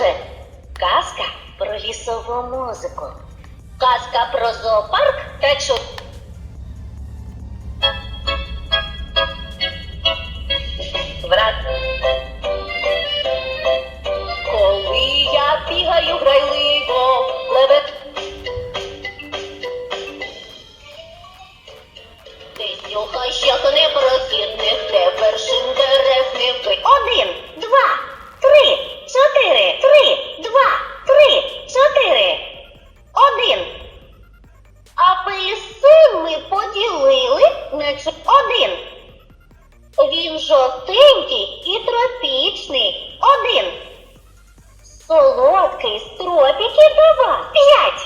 Отже, казка про лісову музику, казка про зоопарк та чу. Солодкий з тропіків. П'ять.